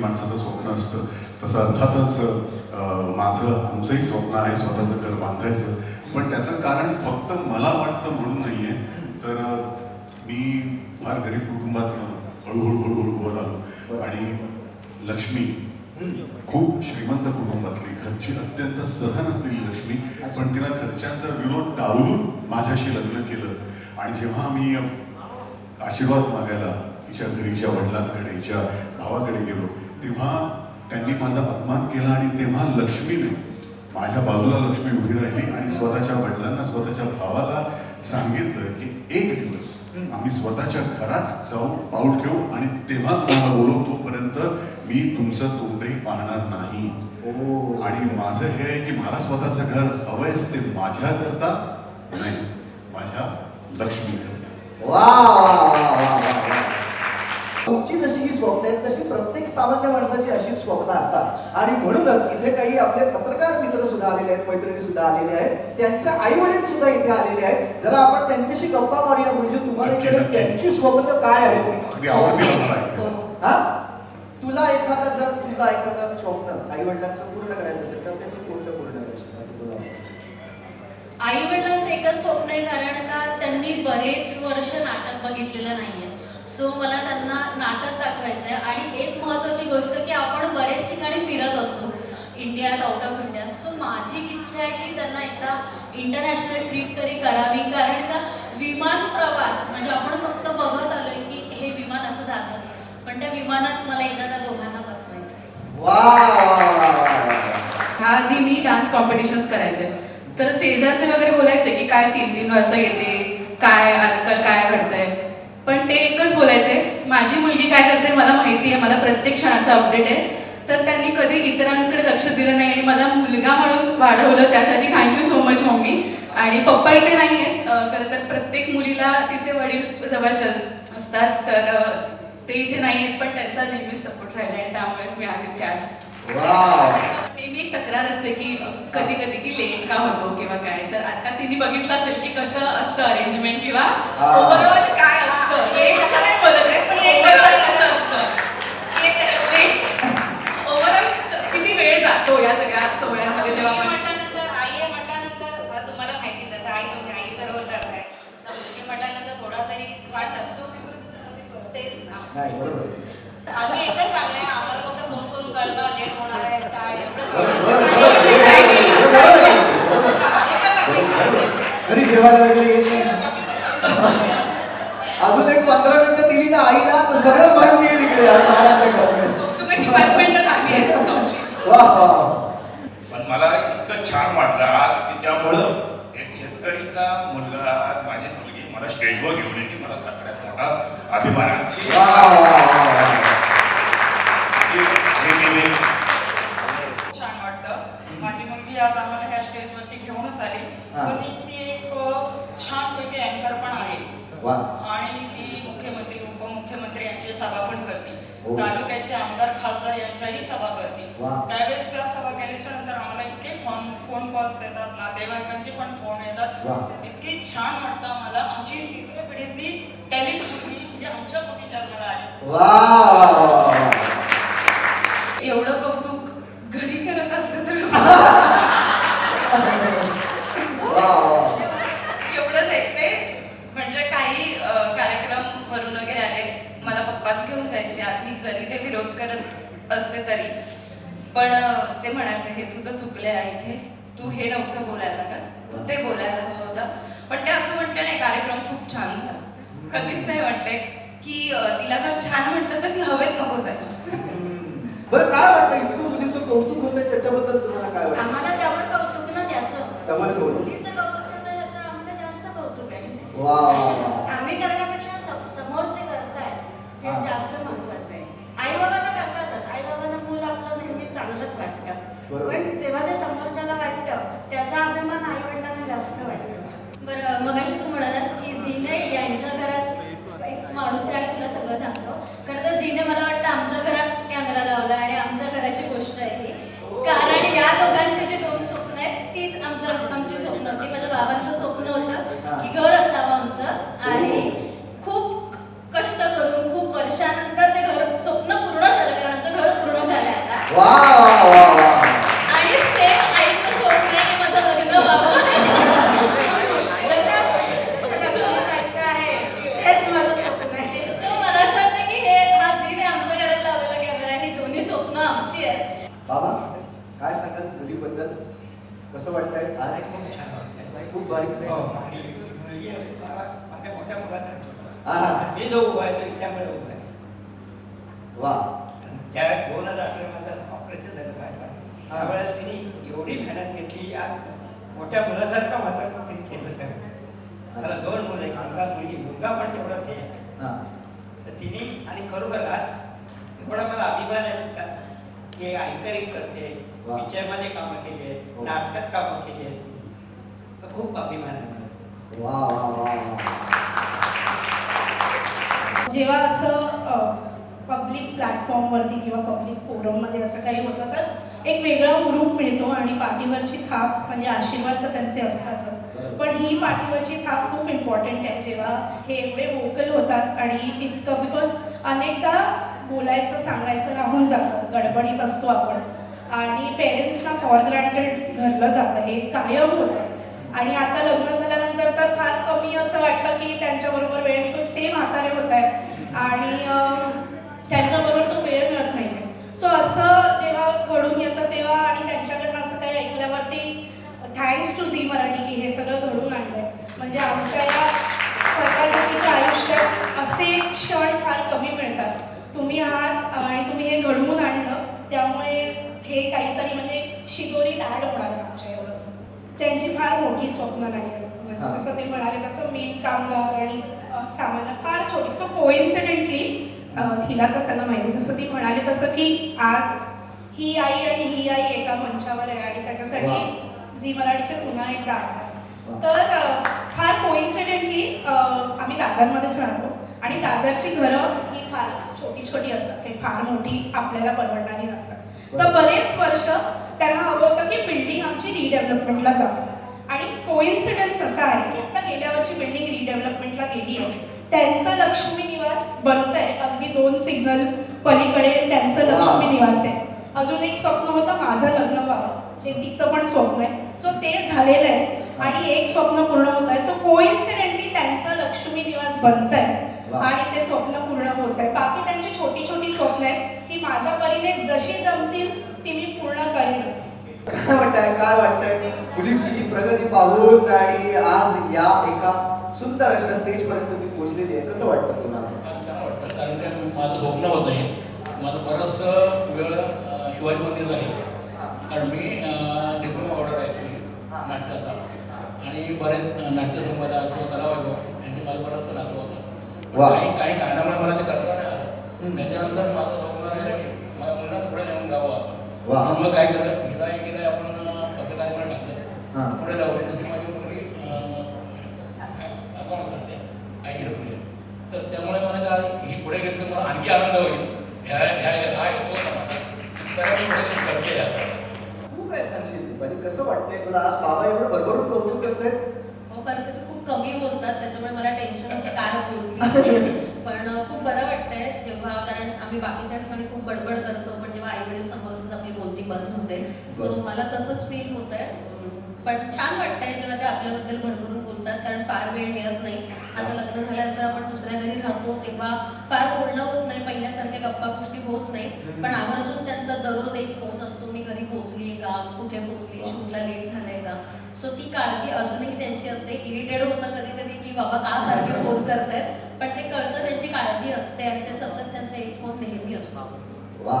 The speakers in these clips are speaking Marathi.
प्रत्येक माणसाचं स्वप्न असतं. तसं अर्थातच माझं आमचंही स्वप्न आहे स्वतःचं घर बांधायचं. पण त्याचं कारण फक्त मला वाटतं म्हणून नाही आहे तर मी फार गरीब कुटुंबात हळूहळू हळूहळू वर आलो आणि लक्ष्मी खूप श्रीमंत कुटुंबातली घरची अत्यंत सहन असलेली लक्ष्मी पण तिला घरच्यांचा विरोध टाळून माझ्याशी लग्न केलं. आणि जेव्हा मी आशीर्वाद मागायला हिच्या घरीच्या वडिलांकडे हिच्या भावाकडे गेलो तेव्हा त्यांनी माझा अपमान केला आणि तेव्हा लक्ष्मीने माझ्या बाजूला लक्ष्मी उभी राहिली आणि स्वतःच्या वडिलांना स्वतःच्या भावाला सांगितलं की एक दिवस आम्ही स्वतःच्या घरात जाऊन पाऊल ठेवू आणि तेव्हा तुम्हाला बोलवू तोपर्यंत मी तुमचं तोंडही पाहणार नाही. आणि माझं हे आहे की मला स्वतःचं घर हवंयच ते माझ्या करता नाही माझ्या लक्ष्मी करता वा वा वा वा वा वा. तुमची जशी ही स्वप्न आहेत तशी प्रत्येक सामान्य माणसाची अशी स्वप्न असतात. आणि म्हणूनच इथे काही आपले पत्रकार मित्र सुद्धा आलेले आहेत मैत्रिणी सुद्धा आलेले आहेत. त्यांचे आई वडील सुद्धा इथे आलेले आहेत. जरा आपण त्यांच्याशी गप्पा मारूया म्हणजे तुम्हाला इकडे. त्यांची स्वप्न काय मला ऐकायला. हा. तुला एखादा जर तुझा एखादं स्वप्न आई वडिलांचं पूर्ण करायचं असेल तर ते तू कोणतं पूर्ण करशील असं तुला? आई वडिलांचं एकच स्वप्न आहे कारण का त्यांनी बरेच वर्ष नाटक बघितलेलं नाहीये. सो मला त्यांना आणि एक महत्वाची गोष्ट की आपण बरेच ठिकाणी फिरत असतो. इंडियात आउट ऑफ इंडिया सो माझी इच्छा आहे की त्यांना एकदा इंटरनॅशनल ट्रिप तरी करावी. कारण का विमान प्रवास म्हणजे आपण फक्त बघत आलोय की हे विमान असं जातं. पण त्या विमानात मला एकदा त्या दोघांना बसवायचं आहे. आधी मी डान्स कॉम्पिटिशन्स करायचे. तर शेजारचे वगैरे बोलायचे की काय तीन तीन वाजता येते काय आजकाल काय घडतंय. पण ते एकच बोलायचे माझी मुलगी काय करते मला माहिती आहे मला प्रत्येक क्षणाचा अपडेट आहे. तर त्यांनी कधी इतरांकडे लक्ष दिलं नाही आणि मला मुलगा म्हणून वाढवलं त्यासाठी थँक्यू सो मच मम्मी आणि पप्पा इथे नाही आहेत खरं तर प्रत्येक मुलीला तिचे वडील जवळच असतात तर ते इथे नाही आहेत पण त्यांचा नेहमी सपोर्ट राहिला आणि त्यामुळेच मी आज इथे आज नेहमी एक तक्रार असते की कधी कधी की लेट का होतो किंवा काय. तर आता तिने बघितलं असेल की कसं असतं अरेंजमेंट किंवा हा. ओव्हरऑल काय असतं. नाही बोलत आहे पण ओव्हरऑल कसं असतं ओव्हरऑल किती वेळ जातो या सगळ्या सोहळ्यांमध्ये जेव्हा मुलगी आपण म्हटल्यानंतर आई आहे म्हटल्यानंतर हा तुम्हाला माहितीच आहे आता आई तुम्ही आई बरोबर करताय तर मुलगी म्हटल्यानंतर थोडा तरी वाट असतो तेच ना नाही बरोबर आहे. तर आम्ही एकच सांगलंय आम्हाला फक्त फोन करून कळवा लेट होणार आहे काय एवढंच बरोबर, बरोबर, बरोबर आहे. एकच अपेक्षा आहे. घरी जेवायला वगैरे येत नाही अजून एक पंधरा मिनिटं दिली ना आईला तर सगळं भांड येईल इकडे आता आरामच्या घरामध्ये. कौतुकाची पाच मिनिटं झाली आहे संपली वा वा पण मला इतकं छान वाटलं आज तिच्यामुळं एक शेतकरीचा मुलगा आज माझी मुलगी मला स्टेजवर घेऊन येते मला सगळ्यात मोठा अभिमानाची छान वाटतं माझी मुलगी आज आम्हाला ह्या स्टेजवरती घेऊनच आली. पण ती एक अ, छानपैकी अँकर पण आहे आणि ती मुख्यमंत्री उपमुख्यमंत्री यांची सभा पण करते हो. तालुक्याचे आमदार खासदार यांच्याही सभा. त्यावेळेस त्या सभा केल्याच्यानंतर आम्हाला इतके फोन फोन कॉल्स येतात नातेवाईकांचे पण फोन येतात. इतकी छान वाटतं आम्हाला. आमची तिसऱ्या पिढीतली टॅलेंट मुलगी ही आमच्या मोठी जन्माला आली. एवढं कौतुक घरी करत असते तर. एवढं देखते. म्हणजे काही कार्यक्रम वरून वगैरे आले मला पप्पाच घेऊन जायचे. आधी जरी ते विरोध करत असते तरी. पण ते म्हणायचे हे तुझं चुकलं आहे इथे तू हे नव्हतं बोलायला का तू ते बोलायला हवं होतं. पण ते असं म्हटलं नाही कार्यक्रम खूप छान झाला. कधीच नाही म्हटले की तिला जर छान म्हटलं तर ती हवेत नको जायला. बरं काय वाटतं? इतकं मुलीचं कौतुक होतंय त्याच्याबद्दल तुम्हाला काय वाटतं? आम्हाला डबल कौतुक ना त्याचं. कमाल कौतुक. मुलीचं कौतुक होतं याचं आम्हाला जास्त कौतुक आहे. वा आम्ही करण्यापेक्षा सम- समोरचे करतायत हे हा. जास्त महत्वाचं आहे. आई बाबा तर करतातच आई बाबांना मूल आपलं नेहमी चांगलंच वाटतं. पण जेव्हा ते समोरच्याला वाटतं त्याचा अभिमान आई वडिलांना जास्त वाटतो. बरं मगाशी तू म्हणालास की झीने यांच्या घरात एक माणूस आहे आणि तुला सगळं सांगतो. खरं तर झीने मला वाटतं आमच्या घरात कॅमेरा लावला आणि आमच्या घराची गोष्ट आहे ही कारण या दोघांचे जे दोन स्वप्न आहेत तीच आमच्या आमची स्वप्न होती माझ्या बाबांचं स्वप्न होतं की वा वा वा वा आणि सेम आईचं स्वप्न आहे की माझं लग्न व्हावं जशा लग्नाला जायचं आहे हेच माझं स्वप्न आहे So मला असं वाटतं की हे हा झीने आमच्या घरात लावलेला कॅमेरा ही दोन्ही स्वप्न आमची आहेत बाबा काय सांगाल मुलीबद्दल कसं वाटतंय आज खूप छान वाटतंय. खूप भारी हो, आणि मुलगी मला माझ्या मोठ्या मुलाचा हा, हा. मी जो उभा आहे तो त्यामुळे उभा आहे वा त्या दोन हजार अठरा माझं ऑपरेशन झालं बाहेर त्यावेळेस एवढी मेहनत घेतली आज मोठ्या मुलासारखं माझं केलं सगळं. मला दोन मुलं एक मुलगा मुलगी मुलगा पण तेवढाच आहे. हा. तर तिने आणि खरोखर आज एवढा मला अभिमान आहे का की ऐकरी करते. पिक्चरमध्ये कामं केली आहेत हो. नाटकात कामं केली आहेत. तर खूप अभिमान आहे मला. वा वा वा वा. जेव्हा असं पब्लिक प्लॅटफॉर्मवरती किंवा पब्लिक फोरममध्ये असं काही होतं तर एक वेगळा हुरूप मिळतो आणि पाठीवरची थाप म्हणजे आशीर्वाद तर त्यांचे असतातच. पण ही पाठीवरची थाप खूप इम्पॉर्टंट आहे. जेव्हा हे एवढे वोकल होतात आणि इतकं बिकॉज अनेकदा बोलायचं सांगायचं राहून जातं. गडबडीत असतो आपण. आणि पेरेंट्सना फॉर ग्रँटेड धरलं जातं. हे कायम होतं. आणि आता लग्न झाल्यानंतर तर फार कमी असं वाटतं की त्यांच्याबरोबर वेळ बिकॉज ते म्हातारे होत आहेत. आणि त्यांच्याबरोबर तो वेळ सो असं जेव्हा घडून येतं तेव्हा आणि त्यांच्याकडनं असं काही ऐकल्यावरती थँक्स टू झी मराठी की हे सगळं घडून आणलंय. म्हणजे आमच्या या स्वतःच्या आयुष्यात असे क्षण फार कमी मिळतात. तुम्ही आहात आणि तुम्ही हे घडवून आणलं त्यामुळे हे काहीतरी म्हणजे शिदोरी दाढ होणार आमच्या एवढंच. त्यांची फार मोठी स्वप्न नाही म्हणजे. जसं ते म्हणाले तसं मीन कामगार आणि सामान्य फार छोटी. सो कोइन्सिडेंटली तिला तर सगळं माहिती. जसं ती म्हणाली तसं की आज ही आई आणि ही आई एका मंचावर आहे आणि त्याच्यासाठी झी मराठीच्या पुन्हा एकदा तर फार कोइन्सिडेंटली आम्ही दादरमध्येच राहतो आणि दादरची घरं ही फार छोटी छोटी असतात. काही फार मोठी आपल्याला परवडणारी नसतात. तर बरेच वर्ष त्यांना हवं होतं की बिल्डिंग आमची रिडेव्हलपमेंटला जावी. आणि कोइन्सिडन्स असा आहे की आता गेल्या वर्षी बिल्डिंग रिडेव्हलपमेंटला गेली आहे. त्यांचं लक्ष्मी निवास बनतंय. अगदी दोन सिग्नल पलीकडे त्यांचं लक्ष्मी निवास आहे. अजून एक स्वप्न होतं माझं लग्न व्हावं जे तिचं पण स्वप्न आहे. सो ते झालेलं आहे. आणि एक स्वप्न पूर्ण होत आहे. सो कोइन्सिडेंटली त्यांचं लक्ष्मी निवास बनतंय. वा. आणि ते स्वप्न पूर्ण होत आहे. बाकी त्यांची छोटी छोटी स्वप्न आहेत. ती माझ्या परीने जशी जमतील ती मी पूर्ण करेनच. काय वाटतंय? काय वाटतंय? मुलीची ही प्रगती पाहून आणि आज या एका सुंदर अशा स्टेज पर्यंत ती पोहोचलेली आहे. कसं वाटतं मला वाटतं? कारण ते माझं स्वप्न होतं हे. माझं बरंच वेळ शिवाजी मंदिरला आहे. कारण मी डिप्लोमा ऑर्डर आहे नाटकाचा. आणि बरेच अं, नाट्यसंपदा किंवा कलावैभव यांचे माझं बरंचसं नातं होतं. काही काही कारणामुळे मला ते करता नाही आलं. त्याच्यानंतर माझं स्वप्न आहे माझ्या मुलांना पुढे नेऊन गावं वा. आपण मग काय केलं? हिला आपण हा. टाकलं. पुढे लावले तशी माझी मुलगी अकाउंट करते आईकडे पुढे. तर त्यामुळे मला काय ही पुढे गेली तर मला आणखी आनंद होईल. ह्या ह्या हा येतो तर मी पुढे करते याचा. तू काय सांगशील? दीपाली कसं वाटतंय तुला? आज बाबा एवढं भरभरून कौतुक करतायत? हो कारण ते खूप कमी बोलतात. त्याच्यामुळे मला टेन्शन होतं. काय बोलतील पण खूप बरं वाटतंय जेव्हा कारण आम्ही बाकीच्या ठिकाणी खूप बडबड करतो पण जेव्हा आई वडील समोर असतात आपली बोलती बंद होते. सो. मला तसंच फील होत आहे पण छान वाटतंय जेव्हा ते आपल्याबद्दल भरभरून बोलतात कारण फार वेळ मिळत नाही. आता लग्न झाल्यानंतर आपण दुसऱ्या घरी राहतो तेव्हा फार बोलणं होत नाही पहिल्यासारख्या गप्पा गोष्टी होत नाही. पण आवर्जून त्यांचा दररोज एक फोन असतो मी घरी पोहोचली का? कुठे पोहोचली? शूटला लेट झालंय का? सो ती काळजी अजूनही त्यांची असते. इरिटेड होतं कधी कधी बाबा का सारखे फोन करतायत पण ते कळतं त्यांची काळजी असते आणि ते सतत त्यांचा एक फोन नेहमी असतो. वा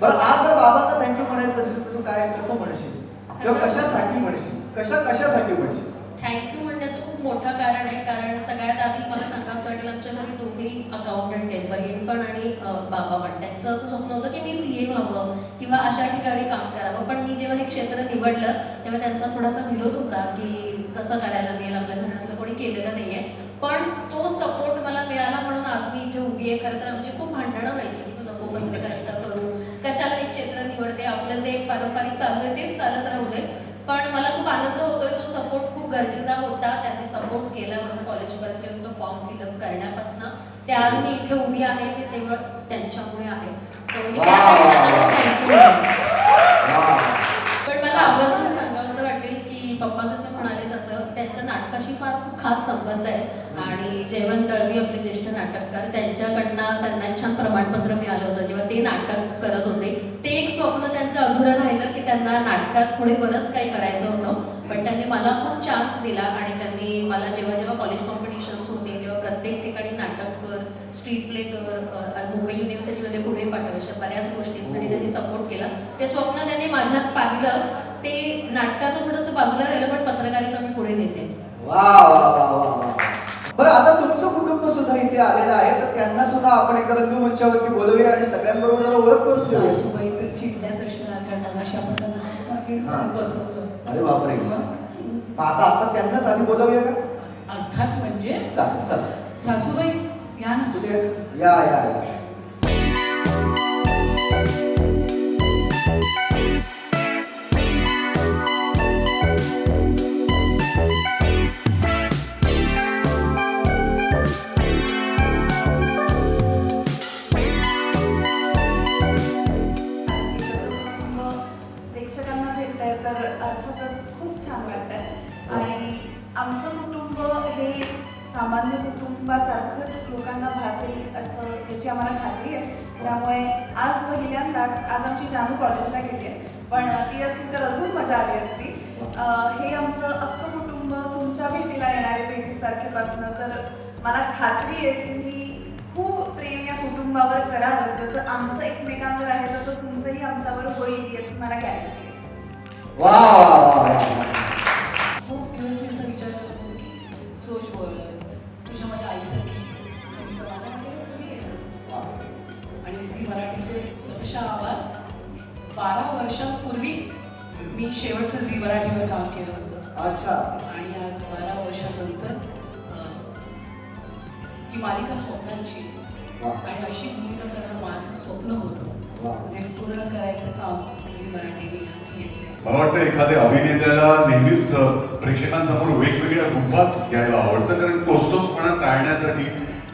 बरं आज जर बाबांना थँक्यू म्हणायचं असेल तर तू काय कसं म्हणशील? किंवा कशासाठी म्हणशील? कशा कशासाठी म्हणशील? थँक्यू म्हणण्याचं खूप मोठं कारण आहे कारण सगळ्यात आधी मला सांगावं असं वाटेल आमच्या घरी दोघेही अकाउंटंट आहेत बहीण पण आणि बाबा पण. त्यांचं असं स्वप्न होतं की मी सी ए व्हावं किंवा अशा ठिकाणी काम करावं. पण मी जेव्हा हे क्षेत्र निवडलं तेव्हा त्यांचा थोडासा विरोध होता की कसं करायला मिळेल आपल्या घरातलं कोणी केलेलं नाहीये. पण तो सपोर्ट मला मिळाला म्हणून आज मी इथे उभी आहे. खरं तर आमची खूप भांडणं व्हायची. की तू नको पत्रकारिता करू. कशाला हे क्षेत्र निवडते? आपलं जे पारंपरिक चालू आहे तेच चालत राहू दे. पण मला खूप आनंद होतोय. तो सपोर्ट खूप गरजेचा होता. त्यांनी सपोर्ट केला माझ्या कॉलेजपर्यंत येऊन तो फॉर्म फिलअप करण्यापासून. ते आज मी इथे उभी आहे. ते तेव्हा त्यांच्यामुळे आहे. सो मी. त्यासाठी. पण मला आवर्जून सांगावं असं वाटेल की पप्पा जसं म्हणाले तसं त्यांच्या नाटकाशी फार खूप खास संबंध आहे. आणि जयवंत दळवी आपले ज्येष्ठ नाटककार त्यांच्याकडनं त्यांना छान प्रमाणपत्र मिळालं होतं. जेव्हा ते नाटक करत होते ते एक स्वप्न त्यांचं अधुरं राहिलं की त्यांना नाटकात पुढे बरंच काही करायचं होतं. पण त्यांनी मला खूप चान्स दिला आणि त्यांनी मला जेव्हा जेव्हा कॉलेज कॉम्पिटिशन्स होते तेव्हा प्रत्येक ठिकाणी नाटक कर स्ट्रीट प्ले कर मुंबई युनिव्हर्सिटीमध्ये पुढे पाठव अशा बऱ्याच गोष्टींसाठी त्यांनी सपोर्ट केला. ते स्वप्न त्यांनी माझ्यात पाहिलं ते नाटकाचं थोडंसं बाजूला राहिलं पण पत्रकारिता मी पुढे नेते. वा वा वा वा वा बरं आता तुमचं कुटुंब सुद्धा इथे आलेलं आहे तर त्यांना सुद्धा आपण एकदा रंगमंचावरती बोलवूया आणि सगळ्यांबरोबर जरा ओळख करून देऊया. सासूबाई तर कारण आपण त्यांना हा. बसवलं. अरे बापरे. मग? आता आता त्यांनाच आधी बोलवूया का? अर्थात म्हणजे? चालेल चल सासूबाई या ना. कुठे या या या. आम्हाला खात्री आहे. त्यामुळे आज पहिल्यांदाच आज आमची जानू कॉलेजला गेली आहे. पण ती असती तर अजून मजा आली असती. हे आमचं अख्खं कुटुंब तुमच्या भेटीला येणार आहे तेवीस तारखेपासून तर मला खात्री आहे तुम्ही खूप प्रेम या कुटुंबावर करावं. जसं आमचं एकमेकांवर आहे तसं तुमचंही आमच्यावर होईल याची मला गॅरंटी आहे. वा. मी शेवटचं झी मराठीवर काम केलं होतं. अच्छा. आणि आज बारा वर्षानंतर ही मालिका स्वप्नांची. आणि अशी भूमिका करणं माझं स्वप्न. होतं. जे पूर्ण करायचं काम झी मराठीने घेतलंय मला वाटतं एखाद्या अभिनेत्याला नेहमीच प्रेक्षकांसमोर वेगवेगळ्या रूपात यायला आवडतं कारण तोच तोचपणा टाळण्यासाठी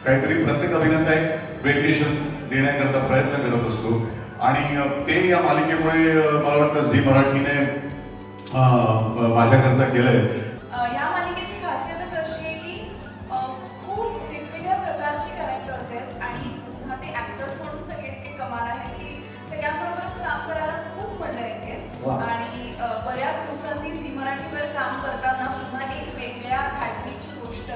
काहीतरी प्रत्येक अभिनेता एक व्हेरिएशन देण्याकरता प्रयत्न करत असतो. आणि ते या मालिकेमुळे मला वाटतं झी मराठीने माझ्याकरता केलंय. अ, या मालिकेची खासियतच अशी आहे की अ, खूप वेगवेगळ्या प्रकारची कॅरेक्टर्स आहेत आणि पुन्हा ते ऍक्टर्स म्हणून सगळे इतके कमाल आहे की सगळ्यांबरोबरच काम करायला खूप मजा येते. वा. आणि अ, बऱ्याच दिवसांनी झी मराठीवर काम करताना पुन्हा एक वेगळ्या घाटणीची गोष्ट.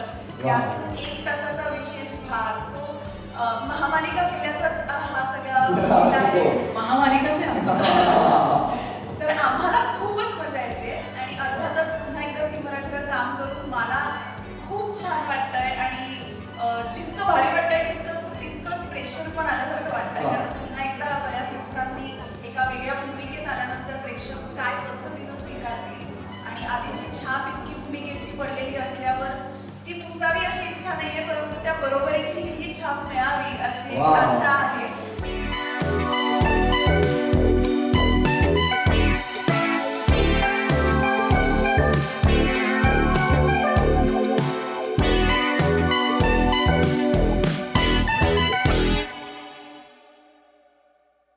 ती पुसावी अशी इच्छा